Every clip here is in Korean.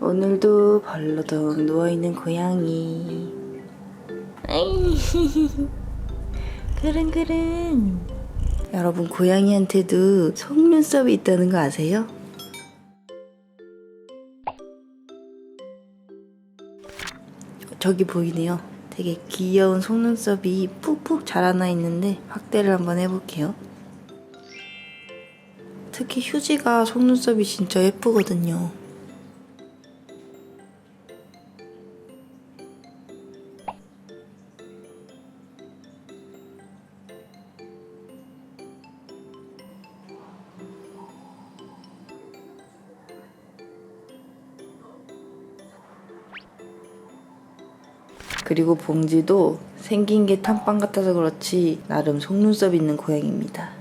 오늘도 벌러덩 누워있는 고양이. 그릉그릉. 여러분, 고양이한테도 속눈썹이 있다는 거 아세요? 저기 보이네요. 되게 귀여운 속눈썹이 푹푹 자라나 있는데 확대를 한번 해볼게요. 특히 휴지가 속눈썹이 진짜 예쁘거든요. 그리고 봉지도 생긴 게 탐빵 같아서 그렇지 나름 속눈썹 있는 고양이입니다.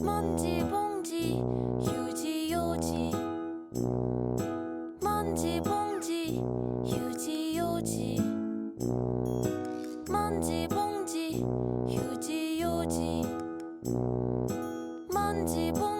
먼지 봉지 휴지 요지. 먼지 봉지 휴지 요지. 먼지 봉지 휴지 요지. 먼지 봉지